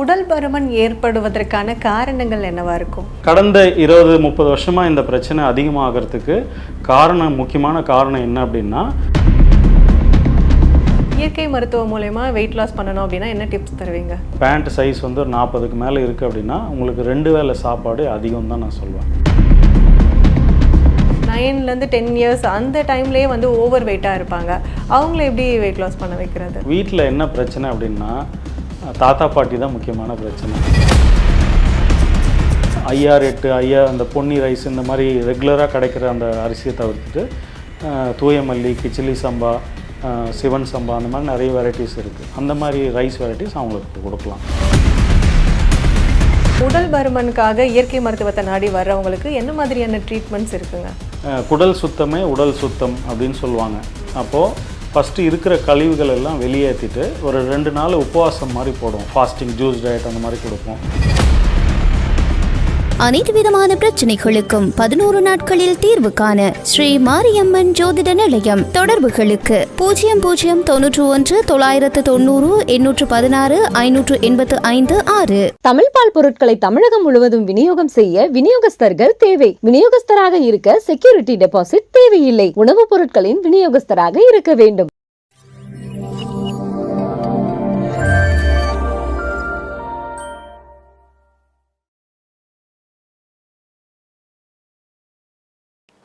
உடல் பருமன் ஏற்படுவதற்கான காரணங்கள் என்னவா இருக்கும்? கடந்த இருபது முப்பது வருஷமாக இந்த பிரச்சனை அதிகமாகிறதுக்கு காரணம் முக்கியமான காரணம் என்ன அப்படின்னா இயற்கை மருத்துவம் மூலயமா வெயிட் லாஸ் பண்ணணும் அப்படின்னா என்ன டிப்ஸ் தருவீங்க? பேண்ட் சைஸ் வந்து ஒரு நாற்பதுக்கு மேலே இருக்குது அப்படின்னா உங்களுக்கு ரெண்டு வேளை சாப்பாடு அதிகம் தான் நான் சொல்லுவேன் நைன்லேருந்து டென் இயர்ஸ் அந்த டைம்லேயே வந்து ஓவர் வெயிட்டாக இருப்பாங்க. அவங்கள எப்படி வெயிட் லாஸ் பண்ண வைக்கிறது? வீட்டில் என்ன பிரச்சனை அப்படின்னா தாத்தா பாட்டி தான் முக்கியமான பிரச்சனை. ஐஆர் எட்டு ஐயா அந்த பொன்னி ரைஸ் இந்த மாதிரி ரெகுலராக கிடைக்கிற அந்த அரிசியை தவிர்த்துட்டு அஹ், தூய மல்லி கிச்சிலி சம்பா சிவன் சம்பா அந்த மாதிரி நிறைய வெரைட்டிஸ் இருக்குது அந்த மாதிரி ரைஸ் வெரைட்டிஸ் அவங்களுக்கு கொடுக்கலாம். உடல் பருமனுக்காக இயற்கை மருத்துவத்தை நாடி வர்றவங்களுக்கு என்ன மாதிரியான ட்ரீட்மெண்ட்ஸ் இருக்குங்க? குடல் சுத்தமே உடல் சுத்தம் அப்படின்னு சொல்லுவாங்க. அப்போது ஃபஸ்ட்டு இருக்கிற கழிவுகள் எல்லாம் வெளியேற்றிட்டு ஒரு ரெண்டு நாள் உபவாசம் மாதிரி போடுவோம். ஃபாஸ்டிங் ஜூஸ் டயட் அந்த மாதிரி கொடுப்போம். அனைத்து விதமான பிரச்சனைகளுக்கும் பதினோரு நாட்களில் தீர்வு காண ஸ்ரீ மாரியம்மன் ஜோதிட நிலையம் தொடர்புகளுக்கு பூஜ்ஜியம் பூஜ்ஜியம் தொன்னூற்று ஒன்று தொள்ளாயிரத்து தொண்ணூறு எண்ணூற்று பதினாறு ஐநூற்று எண்பத்து ஐந்து ஆறு. தமிழ் பால் பொருட்களை தமிழகம் முழுவதும் விநியோகம் செய்ய விநியோகஸ்தர்கள் தேவை. விநியோகஸ்தராக இருக்க செக்யூரிட்டி டெபாசிட் தேவையில்லை. உணவுப் பொருட்களின் விநியோகஸ்தராக இருக்க வேண்டும்.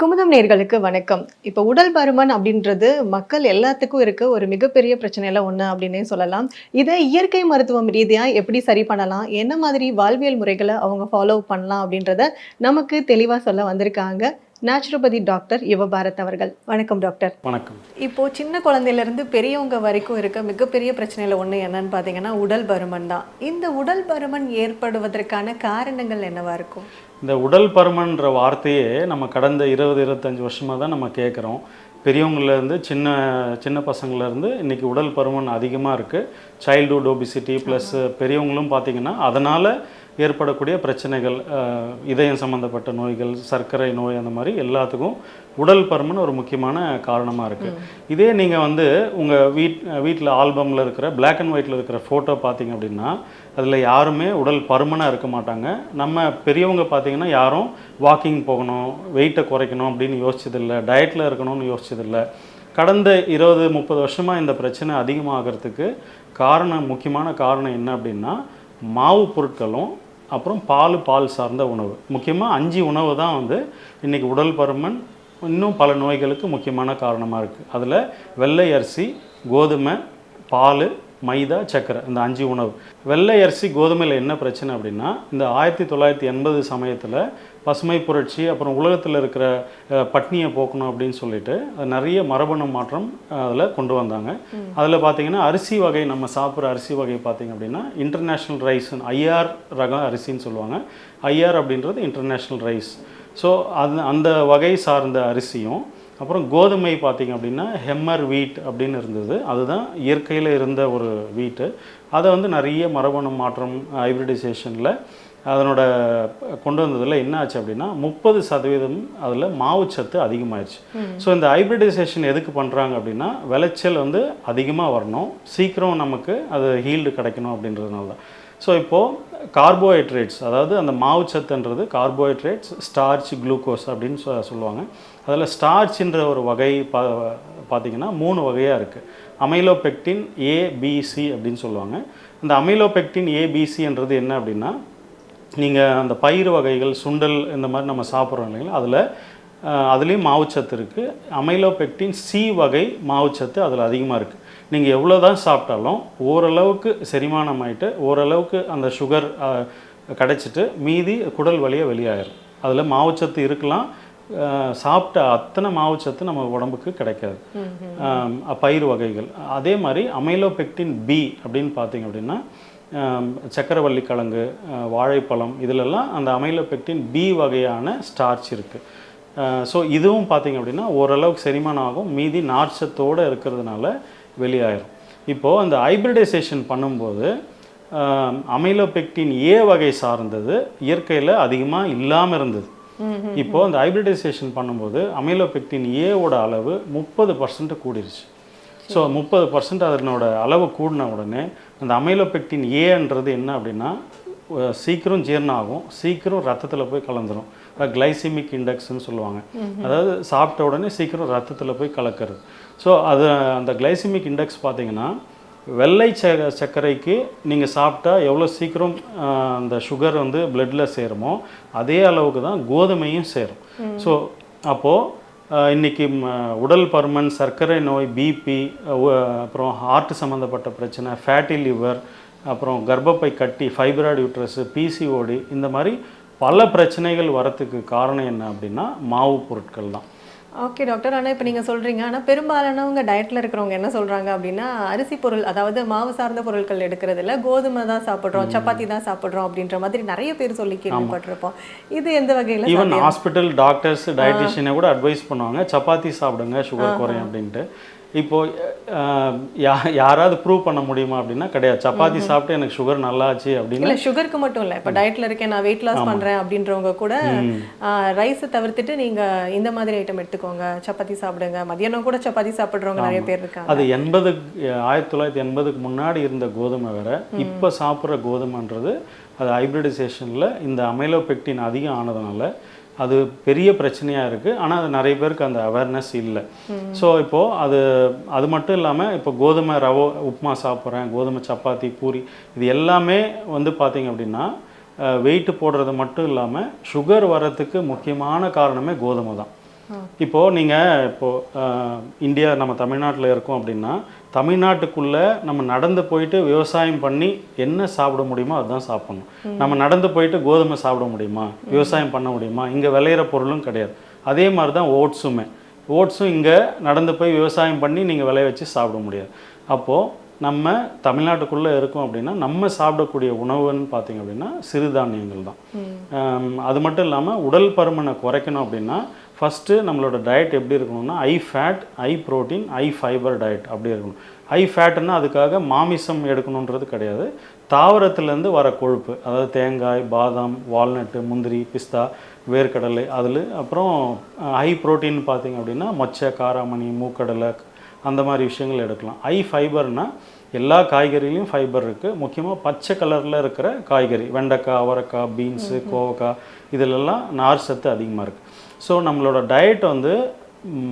குமுதம் நேர்களுக்கு வணக்கம். இப்போ உடல் பருமன் அப்படின்றது மக்கள் எல்லாத்துக்கும் இருக்க ஒரு மிகப்பெரிய பிரச்சனையில ஒன்று அப்படின்னே சொல்லலாம். இதை இயற்கை மருத்துவம் ரீதியாக எப்படி சரி பண்ணலாம்? என்ன மாதிரி வாழ்வியல் முறைகளை அவங்க ஃபாலோ பண்ணலாம் அப்படின்றத நமக்கு தெளிவாக சொல்ல வந்திருக்காங்க. நேச்சுரோபதி டாக்டர் யுவபாரத் அவர்கள். வணக்கம் டாக்டர் வணக்கம். இப்போ சின்ன குழந்தையிலேருந்து பெரியவங்க வரைக்கும் இருக்க மிகப்பெரிய பிரச்சனையில் ஒன்று என்னன்னு பார்த்தீங்கன்னா உடல் பருமன் தான். இந்த உடல் பருமன் ஏற்படுவதற்கான காரணங்கள் என்னவா இருக்கும்? இந்த உடல் பருமன்ற வார்த்தையே நம்ம கடந்த இருபது இருபத்தஞ்சி வருஷமாக தான் நம்ம கேட்குறோம் பெரியவங்கள்லேருந்து சின்ன சின்ன பசங்கள்லேருந்து இன்றைக்கி உடல் பருமன் அதிகமாக இருக்குது சைல்டுஹுட் ஒபிசிட்டி ப்ளஸ் பெரியவங்களும் பார்த்திங்கன்னா அதனால் ஏற்படக்கூடிய பிரச்சனைகள் இதயம் சம்மந்தப்பட்ட நோய்கள் சர்க்கரை நோய் அந்த மாதிரி எல்லாத்துக்கும் உடல் பருமன் ஒரு முக்கியமான காரணமாக இருக்குது இதே நீங்கள் வந்து உங்கள் வீட் வீட்டில் ஆல்பமில் இருக்கிற Black அண்ட் ஒயிட்டில் இருக்கிற ஃபோட்டோ பார்த்தீங்க அப்படின்னா அதில் யாருமே உடல் பருமனாக இருக்க மாட்டாங்க. நம்ம பெரியவங்க பார்த்தீங்கன்னா யாரும் வாக்கிங் போகணும் வெயிட்டை குறைக்கணும் அப்படின்னு யோசிச்சதில்லை டயட்டில் இருக்கணும்னு யோசிச்சதில்லை. கடந்த இருபது முப்பது வருஷமாக இந்த பிரச்சனை அதிகமாகிறதுக்கு காரணம் முக்கியமான காரணம் என்ன அப்படின்னா மாவு பொருட்களும் அப்புறம் பால் பால் சார்ந்த உணவு. முக்கியமாக அஞ்சு உணவு தான் வந்து இன்றைக்கி உடல் பருமன் இன்னும் பல நோய்களுக்கு முக்கியமான காரணமாக இருக்குது அதில் வெள்ளை அரிசி கோதுமை பால் மைதா சர்க்கரை இந்த அஞ்சு உணவு. வெள்ளை அரிசி கோதுமையில் என்ன பிரச்சனை அப்படின்னா இந்த ஆயிரத்தி தொள்ளாயிரத்தி எண்பது சமயத்தில் பசுமை புரட்சி அப்புறம் உலகத்தில் இருக்கிற பட்னியை போக்கணும் அப்படின்னு சொல்லிட்டு அது நிறைய மரபணு மாற்றம் அதில் கொண்டு வந்தாங்க. அதில் பார்த்தீங்கன்னா அரிசி வகை நம்ம சாப்பிட்ற அரிசி வகை பார்த்தீங்க அப்படின்னா இன்டர்நேஷ்னல் ரைஸ் ஐஆர் ரகம் அரிசின்னு சொல்லுவாங்க. ஐஆர் அப்படின்றது இன்டர்நேஷ்னல் ரைஸ் ஸோ அது அந்த வகை சார்ந்த அரிசியும் அப்புறம் கோதுமை பார்த்தீங்க அப்படின்னா ஹெம்மர் வீட் அப்படின்னு இருந்தது. அதுதான் இயற்கையில் இருந்த ஒரு வீட்டு. அதை வந்து நிறைய மரபணு மாற்றம் ஹைப்ரிடைசேஷனில் அதனோட கொண்டு வந்ததில் என்ன ஆச்சு அப்படின்னா முப்பது சதவீதம் அதில் மாவுச்சத்து அதிகமாயிடுச்சு ஸோ இந்த ஹைப்ரிடைசேஷன் எதுக்கு பண்ணுறாங்க அப்படின்னா விளைச்சல் வந்து அதிகமாக வரணும். சீக்கிரம் நமக்கு அது ஹீல்டு கிடைக்கணும் அப்படின்றதுனால தான். ஸோ இப்போது கார்போஹைட்ரேட்ஸ் அதாவது அந்த மாவுச்சத்துன்றது கார்போஹைட்ரேட்ஸ் ஸ்டார்ச் குளுக்கோஸ் அப்படின்னு சொ சொல்லுவாங்க. அதில் ஸ்டார்ச்ன்ற ஒரு வகை பா பார்த்தீங்கன்னா மூணு வகையாக இருக்குது அமைலோபெக்டின் ஏபிசி அப்படின்னு சொல்லுவாங்க. இந்த அமைலோபெக்டின் ஏபிசின்றது என்ன அப்படின்னா நீங்கள் அந்த பயிறு வகைகள் சுண்டல் இந்த மாதிரி நம்ம சாப்பிட்றோம் இல்லைங்களா? அதில் அதுலேயும் மாவுச்சத்து இருக்குது அமைலோபெக்டின் சி வகை மாவுச்சத்து அதில் அதிகமாக இருக்குது நீங்கள் எவ்வளோ தான் சாப்பிட்டாலும் ஓரளவுக்கு செரிமானம் ஆயிட்டு ஓரளவுக்கு அந்த சுகர் கிடச்சிட்டு மீதி குடல் வழியாக வெளியாயிரும். அதில் மாவுச்சத்து இருக்கலாம். சாப்பிட்ட அத்தனை மாவுச்சத்து நம்ம உடம்புக்கு கிடைக்காது. பயிர் வகைகள். அதே மாதிரி அமைலோபெக்டின் பி அப்படின்னு பார்த்தீங்க அப்படின்னா சக்கரவள்ளி கிழங்கு வாழைப்பழம் இதிலெல்லாம் அந்த அமைலோபெக்டின் பி வகையான ஸ்டார்ச் இருக்குது ஸோ இதுவும் பார்த்தீங்க அப்படின்னா ஓரளவுக்கு செரிமானம் ஆகும் மீதி நார்ச்சத்தோடு இருக்கிறதுனால வெளியாயிரும். இப்போது அந்த ஹைப்ரிடைசேஷன் பண்ணும்போது அமைலோபெக்டின் ஏ வகை சார்ந்தது இயற்கையில் அதிகமாக இல்லாமல் இருந்தது. இப்போ அந்த ஹைப்ரிடைசேஷன் பண்ணும்போது அமைலோபெக்டின் ஏவோட அளவு முப்பது பர்சன்ட் கூடிருச்சு. ஸோ முப்பது பர்சன்ட் அதனோட அளவு கூடின உடனே அந்த அமைலோபெக்டின் ஏன்றது என்ன அப்படின்னா சீக்கிரம் ஜீரணம் ஆகும் சீக்கிரம் ரத்தத்தில் போய் கலந்துரும். கிளைசிமிக் இண்டெக்ஸ்னு சொல்லுவாங்க. அதாவது சாப்பிட்ட உடனே சீக்கிரம் ரத்தத்தில் போய் கலக்கிறது. ஸோ அது அந்த கிளைசிமிக் இண்டெக்ஸ் பார்த்தீங்கன்னா வெள்ளை ச சர்க்கரைக்கு நீங்கள் சாப்பிட்டா எவ்வளோ சீக்கிரம் அந்த சுகர் வந்து பிளட்டில் சேருமோ அதே அளவுக்கு தான் கோதுமையும் சேரும். ஸோ அப்போது இன்றைக்கி உடல் பருமன் சர்க்கரை நோய் பிபி அப்புறம் ஹார்ட் சம்மந்தப்பட்ட பிரச்சனை ஃபேட்டி லிவர் அப்புறம் கர்ப்பப்பை கட்டி ஃபைப்ராய்டு யூட்ரஸ் பிசிஓடி இந்த மாதிரி பல பிரச்சனைகள் வரத்துக்கு காரணம் என்ன அப்படின்னா மாவு பொருட்கள் தான் ஓகே டாக்டர் ஆனால் இப்போ நீங்கள் சொல்கிறீங்க ஆனால் பெரும்பாலானவங்க டயட்டில் இருக்கிறவங்க என்ன சொல்கிறாங்க அப்படின்னா அரிசி பொருள் அதாவது மாவு சார்ந்த பொருட்கள் எடுக்கிறது இல்ல கோதுமை தான் சாப்பிட்றோம் சப்பாத்தி தான் சாப்பிட்றோம் அப்படின்ற மாதிரி நிறைய பேர் சொல்லி கேள்விப்பட்டிருப்போம். இது எந்த வகையில் ஈவன் ஹாஸ்பிட்டல் டாக்டர்ஸ் டயட்டிஷியனை கூட அட்வைஸ் பண்ணுவாங்க சப்பாத்தி சாப்பிடுங்க சுகர் குறையும் அப்படின்ட்டு. இப்போ அஹ், யா- யாராவது ப்ரூவ் பண்ண முடியுமா அப்படின்னா கிடையாது. சப்பாத்தி சாப்பிட்டு எனக்கு சுகர் நல்லாச்சு அப்படின்னு இல்ல சுகருக்கு மட்டும் இல்ல. இப்ப டயட்ல இருக்கேன் நான் வெயிட் லாஸ் பண்றேன் அப்படின்றவங்க கூட ரைஸ் தவிர்த்துட்டு நீங்க இந்த மாதிரி ஐட்டம் எடுத்துக்கோங்க. சப்பாத்தி சாப்பிடுங்க. மதியானம் கூட சப்பாத்தி சாப்பிடுறவங்க நிறைய பேர் இருக்காங்க. அது எண்பது ஆயிரத்தி தொள்ளாயிரத்தி எண்பதுக்கு முன்னாடி இருந்த கோதுமை வேற. இப்போ சாப்பிட்ற கோதுமைன்றது அது ஹைப்ரிடைசேஷனில் இந்த அமைலோபெக்டின் அதிகம் ஆனதுனால அது பெரிய பிரச்சனையாக இருக்குது ஆனால் அது நிறைய பேருக்கு அந்த அவேர்னஸ் இல்லை. ஸோ இப்போது அது அது மட்டும் இல்லாமல் இப்போ கோதுமை ரவை உப்புமா சாப்பிட்றேன் கோதுமை சப்பாத்தி பூரி இது எல்லாமே வந்து பார்த்தீங்க அப்படின்னா வெயிட் போடுறது மட்டும் இல்லாமல் சுகர் வரத்துக்கு முக்கியமான காரணமே கோதுமை தான். இப்போது நீங்கள் இப்போது இந்தியா நம்ம தமிழ்நாட்டில் இருக்கோம் அப்படின்னா தமிழ்நாட்டுக்குள்ளே நம்ம நடந்து போயிட்டு விவசாயம் பண்ணி என்ன சாப்பிட முடியுமோ அதுதான் சாப்பிடணும். நம்ம நடந்து போயிட்டு கோதுமை சாப்பிட முடியுமா? விவசாயம் பண்ண முடியுமா? இங்கே விளையிற பொருளும் கிடையாது. அதே மாதிரி தான் ஓட்ஸுமே. ஓட்ஸும் இங்கே நடந்து போய் விவசாயம் பண்ணி நீங்கள் விளைய வச்சு சாப்பிட முடியாது. அப்போது நம்ம தமிழ்நாட்டுக்குள்ளே இருக்கோம் அப்படின்னா நம்ம சாப்பிடக்கூடிய உணவுன்னு பார்த்தீங்க அப்படின்னா சிறுதானியங்கள் தான். அது மட்டும் இல்லாமல் உடல் பருமனை குறைக்கணும் அப்படின்னா ஃபஸ்ட்டு நம்மளோட டயட் எப்படி இருக்கணும்னா high fat high protein high fibre diet அப்படி இருக்கணும். ஐ ஃபேட்டுன்னா அதுக்காக மாமிசம் எடுக்கணுன்றது கிடையாது. தாவரத்துலேருந்து வர கொழுப்பு அதாவது தேங்காய் பாதாம் வால்நட்டு முந்திரி பிஸ்தா வேர்க்கடலை அதில் அப்புறம் ஹை புரோட்டீன் பார்த்தீங்க அப்படின்னா மொச்சை காராமணி மூக்கடலை அந்த மாதிரி விஷயங்கள் எடுக்கலாம். ஐ ஃபைபர்னா எல்லா காய்கறிலையும் ஃபைபர் இருக்குது முக்கியமாக பச்சை கலரில் இருக்கிற காய்கறி வெண்டைக்காய் அவரைக்காய் பீன்ஸு கோவக்காய் இதிலெல்லாம் நார் சத்து அதிகமாக இருக்குது ஸோ நம்மளோட டயட் வந்து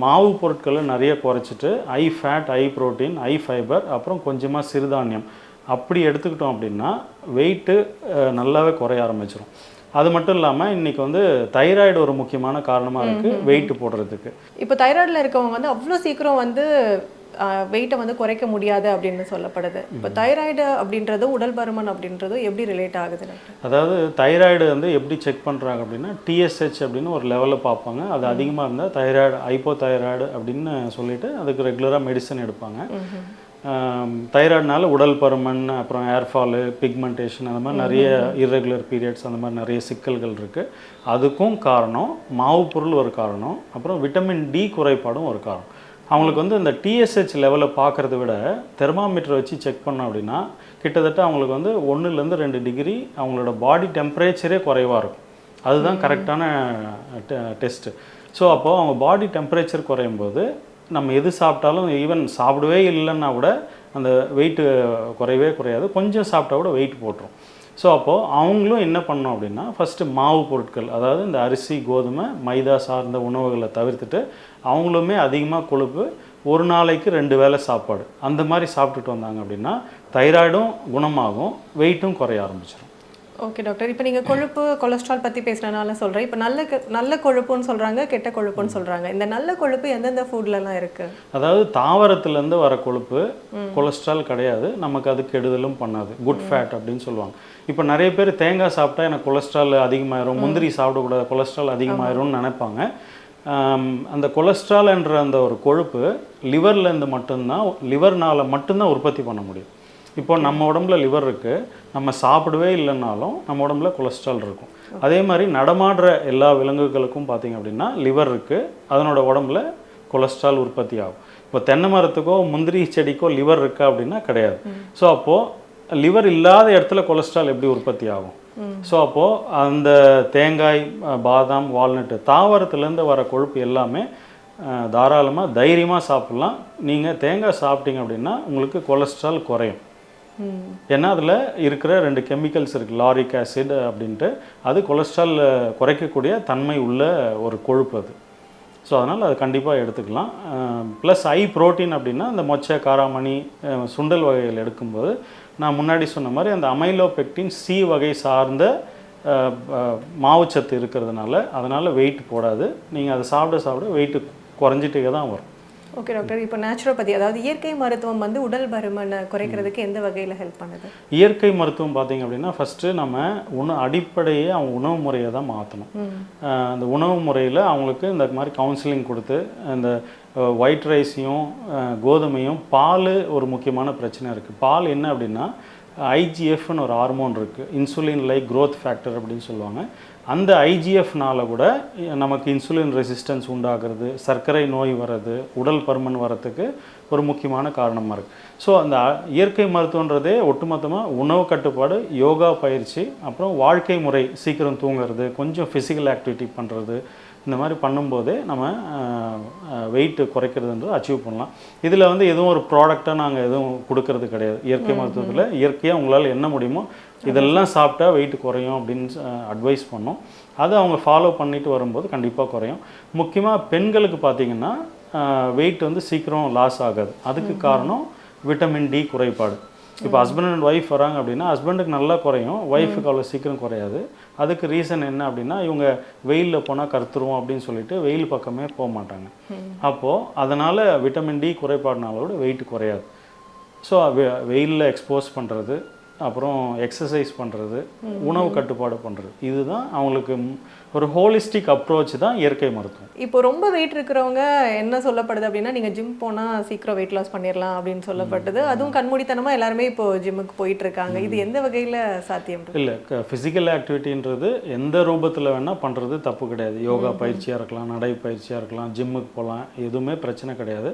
மாவு பொருட்களை நிறைய குறைச்சிட்டு high fat high protein high fibre அப்புறம் கொஞ்சமாக சிறுதானியம். அப்படி எடுத்துக்கிட்டோம் அப்படின்னா வெயிட்டு நல்லாவே குறைய ஆரம்பிச்சிடும் அது மட்டும் இல்லாமல் இன்றைக்கி வந்து தைராய்டு ஒரு முக்கியமான காரணமாக இருக்குது வெயிட் போடுறதுக்கு. இப்போ தைராய்டில் இருக்கவங்க வந்து அவ்வளோ சீக்கிரம் வந்து வெயிட்டை வந்து குறைக்க முடியாது அப்படின்னு சொல்லப்படுது. இப்போ தைராய்டு அப்படின்றதும் உடல் பருமன் அப்படின்றதும் எப்படி ரிலேட் ஆகுது அதாவது தைராய்டு வந்து எப்படி செக் பண்ணுறாங்க அப்படின்னா டிஎஸ்ஹெச் அப்படின்னு ஒரு லெவலில் பார்ப்பாங்க. அது அதிகமாக இருந்தால் தைராய்டு ஹைப்போ தைராய்டு அப்படின்னு சொல்லிட்டு அதுக்கு ரெகுலராக மெடிசன் எடுப்பாங்க. தைராய்டுனால உடல் பருமன் அப்புறம் ஏர்ஃபாலு பிக்மெண்டேஷன் அந்த மாதிரி நிறைய இர்ரெகுலர் பீரியட்ஸ் அந்த மாதிரி நிறைய சிக்கல்கள் இருக்குது அதுக்கும் காரணம் மாவு பொருள் ஒரு காரணம் அப்புறம் விட்டமின் டி குறைபாடும் ஒரு காரணம். அவங்களுக்கு வந்து இந்த டிஎஸ்ஹெச் லெவலை பார்க்குறத விட தெர்மாமீட்டர் வச்சு செக் பண்ணோம் அப்படின்னா கிட்டத்தட்ட அவங்களுக்கு வந்து ஒன்றுலேருந்து ரெண்டு டிகிரி அவங்களோட பாடி டெம்பரேச்சரே குறைவாக இருக்கும். அதுதான் கரெக்டான டெஸ்ட்டு ஸோ அப்போது அவங்க பாடி டெம்பரேச்சர் குறையும் போது நம்ம எது சாப்பிட்டாலும் ஈவன் சாப்பிடவே இல்லைன்னா கூட அந்த வெயிட்டு குறையவே குறையாது. கொஞ்சம் சாப்பிட்டா கூட வெயிட் போட்டுரும். ஸோ அப்போது அவங்களும் என்ன பண்ணோம் அப்படின்னா ஃபஸ்ட்டு மாவு பொருட்கள் அதாவது இந்த அரிசி கோதுமை மைதா சார்ந்த உணவுகளை தவிர்த்துட்டு அவங்களுமே அதிகமாக கொழுப்பு ஒரு நாளைக்கு ரெண்டு வேளை சாப்பாடு. அந்த மாதிரி சாப்பிட்டுட்டு வந்தாங்க அப்படின்னா தைராய்டும் குணமாகும் வெயிட்டும் குறைய ஆரம்பிச்சிடும் ஓகே டாக்டர் இப்போ நீங்கள் கொழுப்பு கொலஸ்ட்ரால் பற்றி பேசுகிறனால சொல்கிறேன் இப்போ நல்ல நல்ல கொழுப்புன்னு சொல்கிறாங்க கெட்ட கொழுப்புன்னு சொல்கிறாங்க இந்த நல்ல கொழுப்பு எந்தெந்த ஃபுட்லலாம் இருக்குது அதாவது தாவரத்துலேருந்து வர கொழுப்பு கொலஸ்ட்ரால் கிடையாது. நமக்கு அது கெடுதலும் பண்ணாது. குட் ஃபேட் அப்படின்னு சொல்லுவாங்க. இப்போ நிறைய பேர் தேங்காய் சாப்பிட்டா எனக்கு கொலஸ்ட்ரால் அதிகமாயிரும். முந்திரி சாப்பிடக்கூடாது கொலஸ்ட்ரால் அதிகமாயிரும்னு நினைப்பாங்க. அந்த கொலஸ்ட்ரால் என்ற அந்த ஒரு கொழுப்பு லிவர்லேருந்து மட்டும்தான் லிவர்னால் மட்டும்தான் உற்பத்தி பண்ண முடியும். இப்போ நம்ம உடம்புல லிவர் இருக்குது நம்ம சாப்பிடவே இல்லைன்னாலும் நம்ம உடம்புல கொலஸ்ட்ரால் இருக்கும். அதே மாதிரி நடமாடுற எல்லா விலங்குகளுக்கும் பார்த்தீங்க அப்படின்னா லிவர் இருக்குது அதனோட உடம்புல கொலஸ்ட்ரால் உற்பத்தி ஆகும். இப்போ தென்னை மரத்துக்கோ முந்திரி செடிக்கோ லிவர் இருக்கா அப்படின்னா கிடையாது. ஸோ அப்போது லிவர் இல்லாத இடத்துல கொலஸ்ட்ரால் எப்படி உற்பத்தி ஆகும்? ஸோ அப்போது அந்த தேங்காய் பாதாம் வால்நட்டு தாவரத்துலேருந்து வர கொழுப்பு எல்லாமே தாராளமாக தைரியமாக சாப்பிட்லாம். நீங்கள் தேங்காய் சாப்பிட்டீங்க அப்படின்னா உங்களுக்கு கொலஸ்ட்ரால் குறையும். ஏன்னா அதில் இருக்கிற ரெண்டு கெமிக்கல்ஸ் இருக்குது லாரிக் ஆசிட் அப்படின்ட்டு. அது கொலஸ்ட்ரால் குறைக்கக்கூடிய தன்மை உள்ள ஒரு கொழுப்பு அது. ஸோ அதனால் அது கண்டிப்பாக எடுத்துக்கலாம். ப்ளஸ் ஐ புரோட்டீன் அப்படின்னா இந்த மொச்சை காராமணி சுண்டல் வகைகள் எடுக்கும்போது நான் முன்னாடி சொன்ன மாதிரி அந்த அமைலோபெக்டின் சி வகை சார்ந்த மாவுச்சத்து இருக்கிறதுனால அதனால் வெயிட் போடாது. நீங்கள் அதை சாப்பிட சாப்பிட வெயிட்டு குறைஞ்சிட்டே தான் வரும். ஓகே டாக்டர் இப்போ நேச்சுரோபதி அதாவது இயற்கை மருத்துவம் வந்து உடல் பருமனை குறைக்கிறதுக்கு எந்த வகையில் ஹெல்ப் பண்ணுது? இயற்கை மருத்துவம் பார்த்தீங்க அப்படின்னா ஃபஸ்ட்டு நம்ம உணவு அடிப்படையே அவங்க உணவு முறையை தான் மாற்றணும் அந்த உணவு முறையில் அவங்களுக்கு இந்த மாதிரி கவுன்சிலிங் கொடுத்து இந்த ஒயிட் ரைஸையும் கோதுமையும் பால் ஒரு முக்கியமான பிரச்சனை இருக்குது பால் என்ன அப்படின்னா ஐஜிஎஃப்னு ஒரு ஹார்மோன் இருக்குது இன்சுலின் லைக் growth ஃபேக்டர் அப்படின்னு சொல்லுவாங்க. அந்த ஐஜிஎஃப்னால கூட நமக்கு இன்சுலின் ரெசிஸ்டன்ஸ் உண்டாகிறது சர்க்கரை நோய் வர்றது உடல் பருமன் வரத்துக்கு ஒரு முக்கியமான காரணமாக இருக்குது ஸோ அந்த இயற்கை மருத்துவன்றதே ஒட்டுமொத்தமாக உணவு கட்டுப்பாடு யோகா பயிற்சி அப்புறம் வாழ்க்கை முறை சீக்கிரம் தூங்குறது கொஞ்சம் ஃபிசிக்கல் ஆக்டிவிட்டி பண்ணுறது இந்த மாதிரி பண்ணும்போதே நம்ம வெயிட் குறைக்கிறதுன்றது அச்சீவ் பண்ணலாம். இதில் வந்து எதுவும் ஒரு ப்ராடக்டாக நாங்கள் எதுவும் கொடுக்கறது கிடையாது. இயற்கை மருத்துவத்தில் இயற்கையாக உங்களால் என்ன முடியுமோ இதெல்லாம் சாப்பிட்டா வெயிட் குறையும் அப்படின்னு அட்வைஸ் பண்ணோம். அதை அவங்க ஃபாலோ பண்ணிட்டு வரும்போது கண்டிப்பாக குறையும். முக்கியமாக பெண்களுக்கு பார்த்தீங்கன்னா வெயிட் வந்து சீக்கிரம் லாஸ் ஆகாது. அதுக்கு காரணம் விட்டமின் டி குறைபாடு. இப்போ ஹஸ்பண்ட் அண்ட் ஒய்ஃப் வராங்க அப்படின்னா ஹஸ்பண்டுக்கு நல்லா குறையும். ஒய்ஃபுக்கு அவ்வளோ சீக்கிரம் குறையாது. அதுக்கு ரீசன் என்ன அப்படின்னா இவங்க வெயிலில் போனால் கருத்துருவோம் அப்படின்னு சொல்லிட்டு வெயில் பக்கமே போக மாட்டாங்க. அப்போது அதனால் விட்டமின் டி குறைபாடுனாலோட வெயிட் குறையாது. ஸோ வெயிலில் எக்ஸ்போஸ் பண்ணுறது அப்புறம் எக்ஸசைஸ் பண்ணுறது உணவு கட்டுப்பாடு பண்ணுறது இதுதான் அவங்களுக்கு ஒரு ஹோலிஸ்டிக் அப்ரோச் தான் இயற்கை மருத்துவம். இப்போ ரொம்ப வெயிட் இருக்கிறவங்க என்ன சொல்லப்படுது அப்படின்னா நீங்க ஜிம் போனா சீக்கிரம் வெயிட் லாஸ் பண்ணிடலாம் அப்படின்னு சொல்லப்பட்டது. அதுவும் கண்மூடித்தனமா எல்லாருமே இப்போ ஜிம்முக்கு போயிட்டு இருக்காங்க இது எந்த வகையில சாத்தியம்? இல்லை ஃபிசிக்கல் ஆக்டிவிட்டின்றது எந்த ரூபத்தில் வேணால் பண்ணுறது தப்பு கிடையாது. யோகா பயிற்சியாக இருக்கலாம் நடை பயிற்சியாக இருக்கலாம் ஜிம்முக்கு போகலாம் எதுவுமே பிரச்சனை கிடையாது.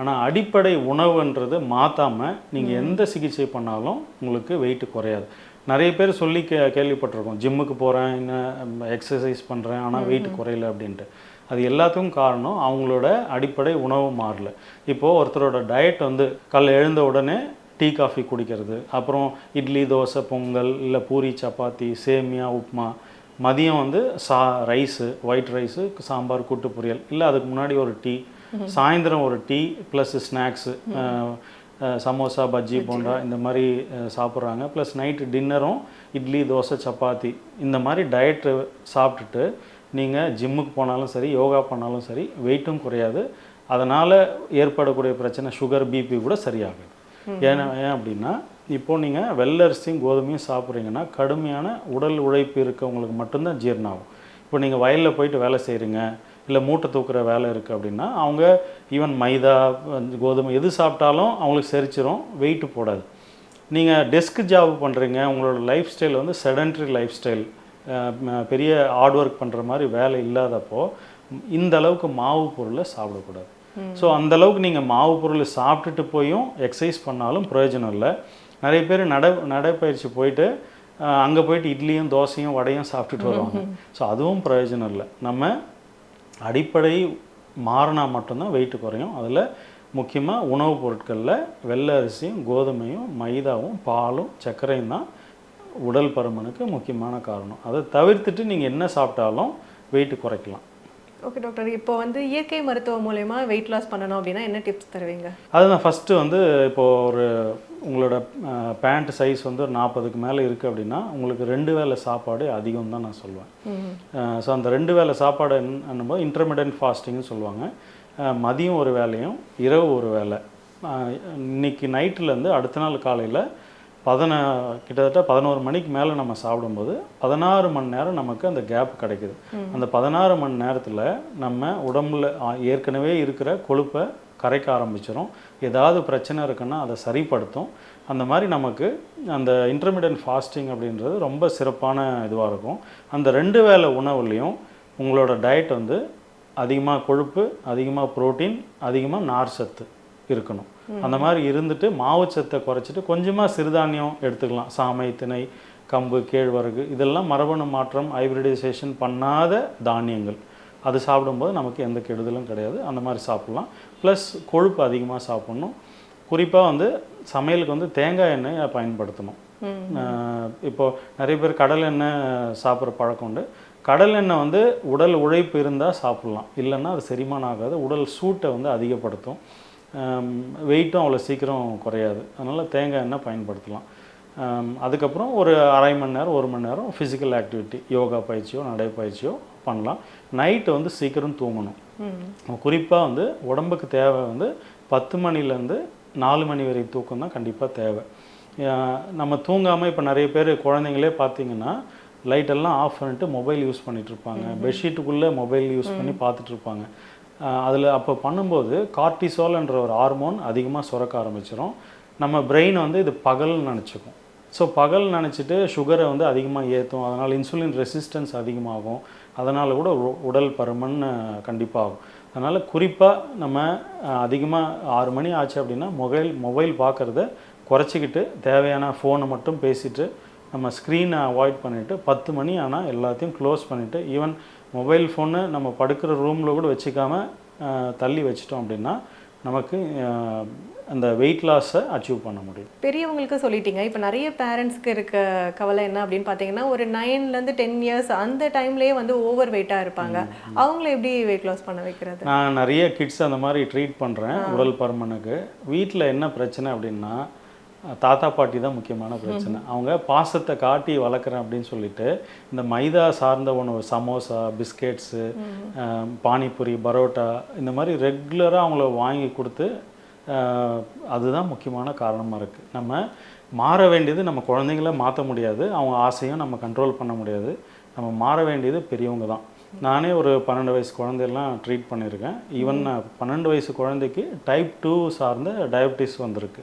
ஆனால் அடிப்படை உணவுன்றது மாற்றாமல் நீங்கள் எந்த சிகிச்சை பண்ணாலும் உங்களுக்கு வெயிட் குறையாது. நிறைய பேர் சொல்லி கே கேள்விப்பட்டிருக்கோம் ஜிம்முக்கு போகிறேன் இன்னும் எக்ஸசைஸ் பண்ணுறேன் ஆனால் வெயிட் குறையல அப்படின்ட்டு. அது எல்லாத்துக்கும் காரணம் அவங்களோட அடிப்படை உணவு மாறல. இப்போது ஒருத்தரோட டயட் வந்து காலைல எழுந்த உடனே டீ காஃபி குடிக்கிறது அப்புறம் இட்லி தோசை பொங்கல் இல்லை பூரி சப்பாத்தி சேமியா உப்புமா மதியம் வந்து சா ரைஸு ஒயிட் ரைஸு சாம்பார் கூட்டு பொரியல் இல்லை அதுக்கு முன்னாடி ஒரு டீ சாயந்தரம் ஒரு tea plus snacks samosa bajji bonda இந்த மாதிரி சாப்பிட்றாங்க. ப்ளஸ் நைட்டு டின்னரும் இட்லி தோசை சப்பாத்தி இந்த மாதிரி டயட்டு சாப்பிட்டுட்டு நீங்கள் ஜிம்முக்கு போனாலும் சரி யோகா பண்ணாலும் சரி வெயிட்டும் குறையாது. அதனால் ஏற்படக்கூடிய பிரச்சனை சுகர் பிபி கூட சரியாகுது. ஏன்னா ஏன் அப்படின்னா இப்போ நீங்கள் வெள்ளரிசியும் கோதுமையும் சாப்பிட்றீங்கன்னா கடுமையான உடல் உழைப்பு இருக்கவங்களுக்கு மட்டும்தான் ஜீரணம் ஆகும். இப்போ நீங்கள் வயலில் போயிட்டு வேலை செய்கிறீங்க இல்லை மூட்டை தூக்குற வேலை இருக்குது அப்படின்னா அவங்க ஈவன் மைதா கோதுமை எது சாப்பிட்டாலும் அவங்களுக்கு செரிச்சிரும் வெயிட் போடாது. நீங்கள் டெஸ்க் ஜாப் பண்ணுறீங்க உங்களோட லைஃப் ஸ்டைல் வந்து செடன்ட்ரி லைஃப் ஸ்டைல் பெரிய ஹார்ட் ஒர்க் பண்ணுற மாதிரி வேலை இல்லாதப்போ இந்த அளவுக்கு மாவு பொருளை சாப்பிடக்கூடாது. ஸோ அந்த அளவுக்கு நீங்கள் மாவு பொருள் சாப்பிட்டுட்டு போயும் எக்ஸசைஸ் பண்ணாலும் பிரயோஜனம் இல்லை. நிறைய பேர் நட நடைப்பயிற்சி போயிட்டு அங்கே போயிட்டு இட்லியும் தோசையும் வடையும் சாப்பிட்டுட்டு வருவாங்க. ஸோ அதுவும் பிரயோஜனம் இல்லை. நம்ம அடிப்படை மாறினா மட்டும்தான் வெயிட்டு குறையும். அதில் முக்கியமாக உணவுப் பொருட்களில் வெள்ளை அரிசியும் கோதுமையும் மைதாவும் பாலும் சர்க்கரையும் தான் உடல் பருமனுக்கு முக்கியமான காரணம். அதை தவிர்த்துட்டு நீங்கள் என்ன சாப்பிட்டாலும் வெயிட்டு குறைக்கலாம். ஓகே டாக்டர் இப்போ வந்து இயற்கை மருத்துவம் மூலயமா வெயிட் லாஸ் பண்ணணும் அப்படின்னா என்ன டிப்ஸ் தருவீங்க? அதுதான். ஃபஸ்ட்டு வந்து இப்போது ஒரு உங்களோட பேண்ட் சைஸ் வந்து ஒரு நாற்பதுக்கு மேலே இருக்குது அப்படின்னா உங்களுக்கு ரெண்டு வேளை சாப்பாடு அதிகம் தான் நான் சொல்லுவேன் ஸோ அந்த ரெண்டு வேளை சாப்பாடு என்னும்போது இன்டர்மீடியன்ட் ஃபாஸ்டிங்னு சொல்லுவாங்க. மதியம் ஒரு வேலையும் இரவு ஒரு வேலை இன்னைக்கு நைட்டுலேருந்து அடுத்த நாள் காலையில் பதின கிட்டத்தட்ட பதினோரு மணிக்கு மேலே நம்ம சாப்பிடும்போது பதினாறு மணி நேரம் நமக்கு அந்த கேப் கிடைக்குது. அந்த பதினாறு மணி நேரத்தில் நம்ம உடம்புல ஏற்கனவே இருக்கிற கொழுப்பை கரைக்க ஆரம்பிச்சிடும் ஏதாவது பிரச்சனை இருக்குன்னா அதை சரிப்படுத்தும். அந்த மாதிரி நமக்கு அந்த இன்டர்மீடியன்ட் ஃபாஸ்டிங் அப்படின்றது ரொம்ப சிறப்பான இதுவாக இருக்கும். அந்த ரெண்டு வேளை உணவுலையும் உங்களோட டயட் வந்து அதிகமாக கொழுப்பு அதிகமாக புரோட்டீன் அதிகமாக நார் சத்து இருக்கணும். அந்த மாதிரி இருந்துட்டு மாவுச்சத்தை குறைச்சிட்டு கொஞ்சமாக சிறுதானியம் எடுத்துக்கலாம். சாமை திணை கம்பு கேழ்வரகு இதெல்லாம் மரபணு மாற்றம் ஹைபிரிடைசேஷன் பண்ணாத தானியங்கள். அது சாப்பிடும்போது நமக்கு எந்த கெடுதலும் கிடையாது. அந்த மாதிரி சாப்பிட்லாம். ப்ளஸ் கொழுப்பு அதிகமாக சாப்பிட்ணும். குறிப்பாக வந்து சமையலுக்கு வந்து தேங்காய் எண்ணெயை பயன்படுத்தணும். ஆஹ் இப்போ நிறைய பேர் கடல் எண்ணெய் சாப்பிட்ற பழக்கம் உண்டு. கடல் எண்ணெய் வந்து உடல் உழைப்பு இருந்தால் சாப்பிட்லாம். இல்லைன்னா அது செரிமானம் ஆகாது. உடல் சூட்டை வந்து அதிகப்படுத்தும். வெயிட்டும் அவ்வளோ சீக்கிரம் குறையாது. அதனால் தேங்காய் எண்ணெய் பயன்படுத்தலாம். அதுக்கப்புறம் ஒரு அரை மணி நேரம் ஒரு மணி நேரம் ஃபிசிக்கல் ஆக்டிவிட்டி யோகா பயிற்சியோ நடைப்பயிற்சியோ பண்ணலாம். நைட்டு வந்து சீக்கிரம் தூங்கணும். குறிப்பாக வந்து உடம்புக்கு தேவை வந்து பத்து மணிலேருந்து நாலு மணி வரை தூக்கம் தான் கண்டிப்பாக தேவை. நம்ம தூங்காமல் இப்போ நிறைய பேர் குழந்தைங்களே பார்த்தீங்கன்னா லைட்டெல்லாம் ஆஃப் பண்ணிட்டு மொபைல் யூஸ் பண்ணிட்டு இருப்பாங்க. பெட்ஷீட்டுக்குள்ளே மொபைல் யூஸ் பண்ணி பார்த்துட்டு இருப்பாங்க. அதில் அப்போ பண்ணும்போது கார்டிசோல்ன்ற ஒரு ஹார்மோன் அதிகமாக சுரக்க ஆரம்பிச்சிடும் நம்ம பிரெயின் வந்து இது பகல்னு நினச்சிக்கும். ஸோ பகல் நினச்சிட்டு சுகரை வந்து அதிகமாக ஏற்றும் அதனால் இன்சுலின் ரெசிஸ்டன்ஸ் அதிகமாகும். அதனால் கூட உ- உடல் பருமன் கண்டிப்பாக ஆகும் அதனால் குறிப்பாக நம்ம அதிகமாக ஆறு மணி ஆச்சு அப்படின்னா மொபைல் மொபைல் பார்க்குறத குறைச்சிக்கிட்டு தேவையான ஃபோனை மட்டும் பேசிட்டு நம்ம ஸ்க்ரீனை அவாய்ட் பண்ணிவிட்டு பத்து மணி ஆனால் எல்லாத்தையும் க்ளோஸ் பண்ணிவிட்டு ஈவன் மொபைல் ஃபோனு நம்ம படுக்கிற ரூமில் கூட வச்சுக்காம அஹ், தள்ளி வச்சிட்டோம் அப்படின்னா நமக்கு அந்த வெயிட் லாஸை அச்சீவ் பண்ண முடியும். பெரியவங்களுக்கு சொல்லிட்டீங்க. இப்போ நிறைய பேரண்ட்ஸ்க்கு இருக்க கவலை என்ன அப்படின்னு பார்த்தீங்கன்னா ஒரு நைன்லேருந்து டென் இயர்ஸ் அந்த டைம்லேயே வந்து ஓவர் வெயிட்டாக இருப்பாங்க. அவங்கள எப்படி வெயிட் லாஸ் பண்ண வைக்கிறது? நான் நிறைய கிட்ஸ் அந்த மாதிரி ட்ரீட் பண்ணுறேன் உடல் பருமனுக்கு. வீட்டில் என்ன பிரச்சனை அப்படின்னா தாத்தா பாட்டி தான் முக்கியமான பிரச்சனை. அவங்க பாசத்தை காட்டி வளர்க்குறேன் அப்படின்னு சொல்லிட்டு இந்த மைதா சார்ந்த உணவு சமோசா பிஸ்கெட்ஸு பானிபூரி பரோட்டா இந்த மாதிரி ரெகுலராக அவங்கள வாங்கி கொடுத்து அதுதான் முக்கியமான காரணமாக இருக்குது நம்ம மாற வேண்டியது நம்ம குழந்தைங்கள மாற்ற முடியாது. அவங்க ஆசையும் நம்ம கண்ட்ரோல் பண்ண முடியாது. நம்ம மாற வேண்டியது பெரியவங்க தான். நானே ஒரு பன்னெண்டு வயசு குழந்தையெல்லாம் ட்ரீட் பண்ணியிருக்கேன். ஈவன் பன்னெண்டு வயசு குழந்தைக்கு டைப் டூ சார்ந்த டயபிட்டிஸ் வந்திருக்கு.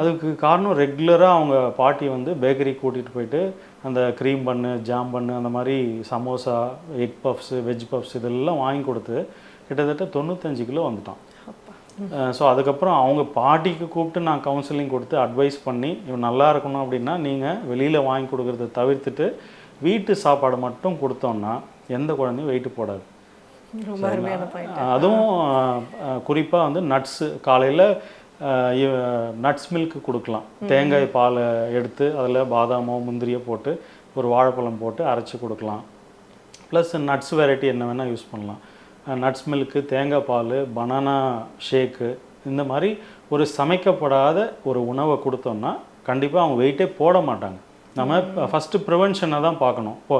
அதுக்கு காரணம் ரெகுலராக அவங்க பாட்டி வந்து பேக்கரி கூட்டிகிட்டு போயிட்டு அந்த க்ரீம் பண்ணு ஜாம் பண்ணு அந்த மாதிரி samosa egg puffs veg puffs இதெல்லாம் வாங்கி கொடுத்து கிட்டத்தட்ட தொண்ணூத்தஞ்சு கிலோ வந்துட்டான். ஸோ அதுக்கப்புறம் அவங்க பாட்டிக்கு கூப்பிட்டு நான் கவுன்சிலிங் கொடுத்து அட்வைஸ் பண்ணி இவன் நல்லா இருக்கணும் அப்படின்னா நீங்கள் வெளியில் வாங்கி கொடுக்கறத தவிர்த்துட்டு வீட்டு சாப்பாடு மட்டும் கொடுத்தோம்னா எந்த குழந்தையும் வெயிட் போடாது. அதுவும் குறிப்பாக வந்து நட்ஸு காலையில் நட்ஸ் மில்க் கொடுக்கலாம். தேங்காய் பாலை எடுத்து அதில் பாதாமோ முந்திரியோ போட்டு ஒரு வாழைப்பழம் போட்டு அரைச்சி கொடுக்கலாம். ப்ளஸ் நட்ஸ் வெரைட்டி என்ன வேணால் யூஸ் பண்ணலாம். நட்ஸ் மில்க்கு தேங்காய் பால் பனானா ஷேக்கு இந்த மாதிரி ஒரு சமைக்கப்படாத ஒரு உணவை கொடுத்தோம்னா கண்டிப்பாக அவங்க வெயிட்டே போட மாட்டாங்க. நம்ம ஃபஸ்ட்டு ப்ரிவென்ஷனை தான் பார்க்கணும். இப்போ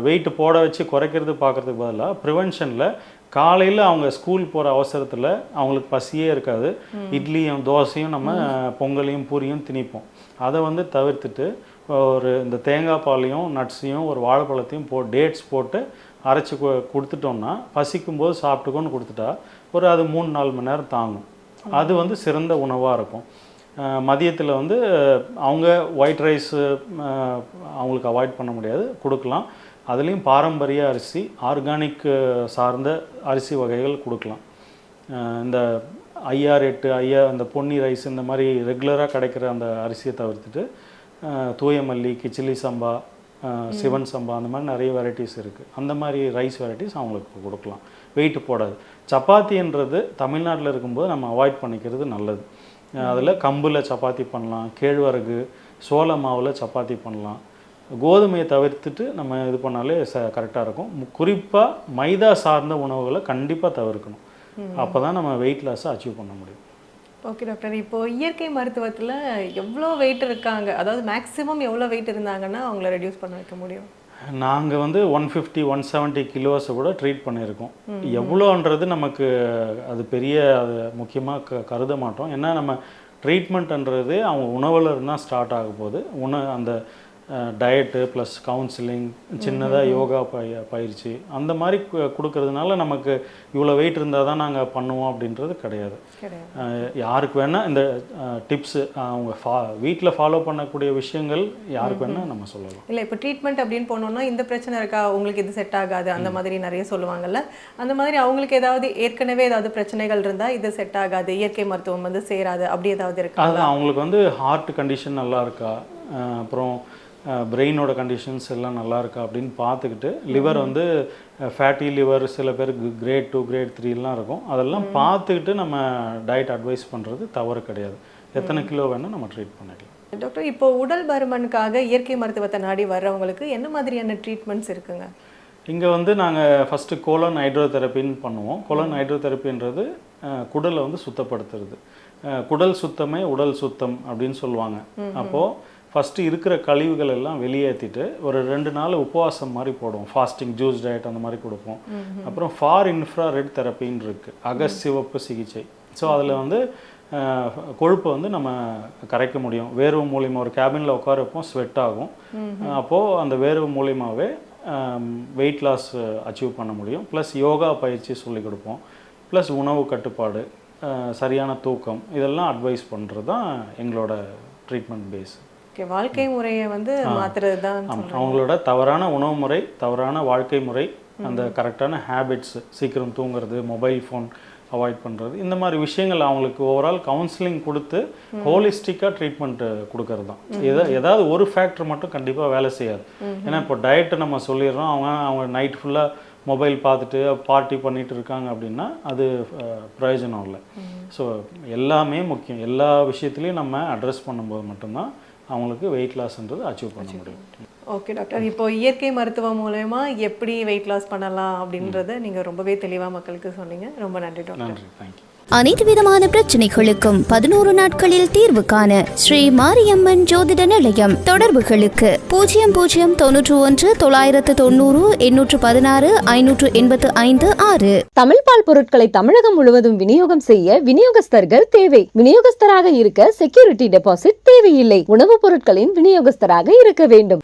வெயிட் போட வச்சு குறைக்கிறது பார்க்கறதுக்கு பதிலாக ப்ரிவென்ஷனில் காலையில் அவங்க ஸ்கூல் போகிற அவசரத்தில் அவங்களுக்கு பசியே இருக்காது. இட்லியும் தோசையும் நம்ம பொங்கலையும் பூரியும் திணிப்போம். அதை வந்து தவிர்த்துட்டு ஒரு இந்த தேங்காய் பாலையும் நட்ஸையும் ஒரு வாழைப்பழத்தையும் போ டேட்ஸ் போட்டு அரைச்சி கு- கொடுத்துட்டோம்னா பசிக்கும் போது சாப்பிட்டுக்கோன்னு கொடுத்துட்டா ஒரு அது மூணு நாலு மணி நேரம் தாங்கும். அது வந்து சிறந்த உணவாக இருக்கும். மதியத்தில் வந்து அவங்க ஒயிட் ரைஸ் அவங்களுக்கு அவாய்ட் பண்ண முடியாது. கொடுக்கலாம். அதுலேயும் பாரம்பரிய அரிசி ஆர்கானிக் சார்ந்த அரிசி வகைகள் கொடுக்கலாம். இந்த ஐஆர் எட்டு ஐயா அந்த பொன்னி ரைஸ் இந்த மாதிரி ரெகுலராக கிடைக்கிற அந்த அரிசியை தவிர்த்துட்டு அஹ் தூய மல்லி கிச்சிலி சம்பா சிவன் சம்பா அந்த மாதிரி நிறைய வெரைட்டிஸ் இருக்குது அந்த மாதிரி ரைஸ் வெரைட்டிஸ் அவங்களுக்கு கொடுக்கலாம். வெயிட் போடாது. சப்பாத்தின்றது தமிழ்நாட்டில் இருக்கும்போது நம்ம அவாய்ட் பண்ணிக்கிறது நல்லது. அதில் கம்பில் சப்பாத்தி பண்ணலாம் கேழ்வரகு சோள மாவில் சப்பாத்தி பண்ணலாம். கோதுமையை தவிர்த்துட்டு நம்ம இது பண்ணாலே ச கரெக்டாக இருக்கும். குறிப்பாக மைதா சார்ந்த உணவுகளை கண்டிப்பாக தவிர்க்கணும். அப்போ தான் நம்ம வெயிட் லாஸை அச்சீவ் பண்ண முடியும். ஓகே டாக்டர் இப்போ இயற்கை மருத்துவத்தில் எவ்வளோ வெயிட் இருக்காங்க? அதாவது மேக்ஸிமம் எவ்வளோ வெயிட் இருந்தாங்கன்னா அவங்கள ரெடியூஸ் பண்ண வைக்க முடியும்? நாங்கள் வந்து ஒன் ஃபிஃப்டி ஒன் செவன்ட்டி கிலோஸை கூட ட்ரீட் பண்ணியிருக்கோம். எவ்வளோன்றது நமக்கு அது பெரிய அது முக்கியமாக க கருத மாட்டோம். ஏன்னா நம்ம ட்ரீட்மெண்ட்ன்றது அவங்க உணவில் இருந்தால் ஸ்டார்ட் ஆக போகுது. உண அந்த டயட்டு ப்ளஸ் கவுன்சிலிங் சின்னதாக யோகா பய பயிற்சி அந்த மாதிரி கொடுக்கறதுனால நமக்கு இவ்வளோ வெயிட் இருந்தால் தான் நாங்கள் பண்ணுவோம் அப்படின்றது கிடையாது. யாருக்கு வேணால் இந்த டிப்ஸு அவங்க ஃபா வீட்டில் ஃபாலோ பண்ணக்கூடிய விஷயங்கள் யாருக்கு வேணால் நம்ம சொல்லலாம். இல்லை இப்போ ட்ரீட்மெண்ட் அப்படின்னு போனோம்னா இந்த பிரச்சனை இருக்கா? உங்களுக்கு இது செட் ஆகாது. அந்த மாதிரி நிறைய சொல்லுவாங்கல்ல. அந்த மாதிரி அவங்களுக்கு ஏதாவது ஏற்கனவே ஏதாவது பிரச்சனைகள் இருந்தால் இது செட் ஆகாது. இயற்கை மருத்துவம் வந்து சேராது. அப்படி ஏதாவது இருக்கா? அது அவங்களுக்கு வந்து ஹார்ட் கண்டிஷன் நல்லா இருக்கா? அப்புறம் பிரெயினோட கண்டிஷன்ஸ் எல்லாம் நல்லா இருக்கா அப்படின்னு பார்த்துக்கிட்டு லிவர் வந்து ஃபேட்டி லிவர் சில பேருக்கு கிரேட் டூ கிரேட் த்ரீலாம் இருக்கும். அதெல்லாம் பார்த்துக்கிட்டு நம்ம டயட் அட்வைஸ் பண்ணுறது தவறு கிடையாது. எத்தனை கிலோ வேணால் நம்ம ட்ரீட் பண்ணிக்கலாம். டாக்டர் இப்போ உடல் பருமனுக்காக இயற்கை மருத்துவத்தை நாடி வர்றவங்களுக்கு என்ன மாதிரியான ட்ரீட்மெண்ட்ஸ் இருக்குங்க? இங்கே வந்து நாங்கள் ஃபஸ்ட்டு கோலன் ஹைட்ரோதெரப்பின்னு பண்ணுவோம். கோலன் ஹைட்ரோதெரப்பின்றது குடலை வந்து சுத்தப்படுத்துறது. குடல் சுத்தமே உடல் சுத்தம் அப்படின்னு சொல்லுவாங்க. அப்போது ஃபஸ்ட்டு இருக்கிற கழிவுகள் எல்லாம் வெளியேற்றிட்டு ஒரு ரெண்டு நாள் உபவாசம் மாதிரி போடுவோம். ஃபாஸ்டிங் ஜூஸ் டயட் அந்த மாதிரி கொடுப்போம். அப்புறம் ஃபார் இன்ஃப்ரா ரெட் தெரப்பின்னு இருக்குது அகசிவப்பு சிகிச்சை. ஸோ அதில் வந்து கொழுப்பை வந்து நம்ம கரைக்க முடியும். வேர்வை மூலியமாக ஒரு கேபினில் உட்கார வைப்போம் ஸ்வெட் ஆகும். அப்போது அந்த வேர்வை மூலியமாகவே வெயிட் லாஸ் அச்சீவ் பண்ண முடியும். ப்ளஸ் யோகா பயிற்சி சொல்லிக் கொடுப்போம். ப்ளஸ் உணவு கட்டுப்பாடு சரியான தூக்கம் இதெல்லாம் அட்வைஸ் பண்ணுறது தான் எங்களோட ட்ரீட்மெண்ட் பேஸ் ஓகே வாழ்க்கை முறையை வந்து மாத்துறது தான் அவங்களோட தவறான உணவு முறை தவறான வாழ்க்கை முறை அந்த கரெக்டான ஹேபிட்ஸ் சீக்கிரம் தூங்குறது மொபைல் ஃபோன் அவாய்ட் பண்ணுறது இந்த மாதிரி விஷயங்கள் அவங்களுக்கு ஓவரால் கவுன்சிலிங் கொடுத்து ஹோலிஸ்டிக்காக ட்ரீட்மெண்ட் கொடுக்கறது தான் எதா ஏதாவது ஒரு ஃபேக்டர் மட்டும் கண்டிப்பாக வேலை செய்யாது. ஏன்னா இப்போ டயட்டை நம்ம சொல்லிடுறோம் அவங்க அவங்க நைட் ஃபுல்லாக மொபைல் பார்த்துட்டு பார்ட்டி பண்ணிட்டு இருக்காங்க அப்படின்னா அது பிரயோஜனம் இல்லை. ஸோ எல்லாமே முக்கியம். எல்லா விஷயத்துலையும் நம்ம அட்ரஸ் பண்ணும்போது மட்டும்தான் அவங்களுக்கு வெயிட் லாஸ்ன்றது அச்சீவ் பண்ண முடியும். ஓகே டாக்டர் இப்போ இயற்கை மருத்துவம் மூலயமா எப்படி வெயிட் லாஸ் பண்ணலாம் அப்படின்றத நீங்க ரொம்பவே தெளிவா மக்களுக்கு சொன்னீங்க. ரொம்ப நன்றி டாக்டர் நன்றி. தேங்க்யூ அனைத்து விதமான பிரச்சனைகளுக்கும் பதினோரு நாட்களில் தீர்வு காண ஸ்ரீ மாரியம்மன் ஜோதிட நிலையம் தொடர்புகளுக்கு. பூஜ்ஜியம் பூஜ்ஜியம் தொன்னூற்று ஒன்று தொள்ளாயிரத்து தொண்ணூறு எண்ணூற்று பதினாறு ஐநூற்று எண்பத்து ஐந்து ஆறு. தமிழ் பால் பொருட்களை தமிழகம் முழுவதும் விநியோகம் செய்ய விநியோகஸ்தர்கள் தேவை. விநியோகஸ்தராக இருக்க செக்யூரிட்டி டெபாசிட் தேவையில்லை. உணவுப் பொருட்களின் விநியோகஸ்தராக இருக்க வேண்டும்.